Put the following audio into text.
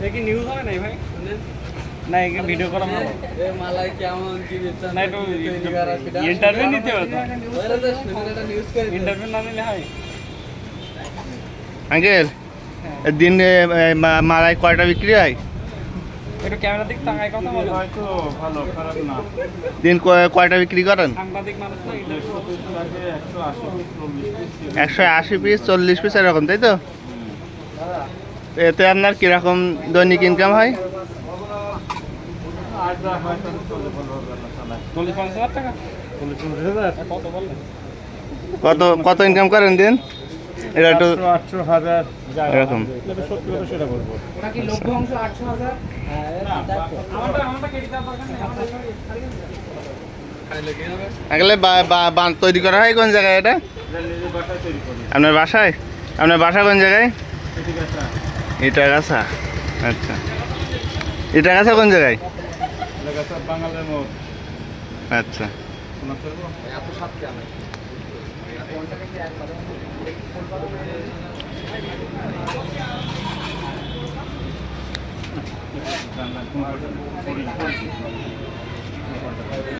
দেখি নিউজ হয় নাই ভাই? না একে ভিডিও করা ভালো এ মালাই কেমন কি দিচ্ছেন না একটু ইন্টারভিউ নিতে হবে তো। ইন্টারভিউ না নিলে হয়। আঙ্কেল দিন মালাই কয়টা বিক্রি হয়? একটু ক্যামেরা দিক তাকায় কথা বলো। হয়তো ভালো খারাপ না। দিন কয়- কয়টা বিক্রি করেন? সাংবাদিক মানুষ না ইন্টারভিউ লাগে একশো আশি চল্লিশ পিস। আশি পিস চল্লিশ পিস এরকম তাই তো? তো এতে আপনার কীরকম দৈনিক ইনকাম হয়? কত কত ইনকাম করেন দিন? এটা হাজার এরকম। বাঁধ তৈরি করা হয় কোন জায়গায় এটা? আপনার বাসায়? আপনার বাসা কোন জায়গায়? ঠিক আছে ইটাগাছা? আচ্ছা। ইটাগাছা কোন জায়গায়? আচ্ছা।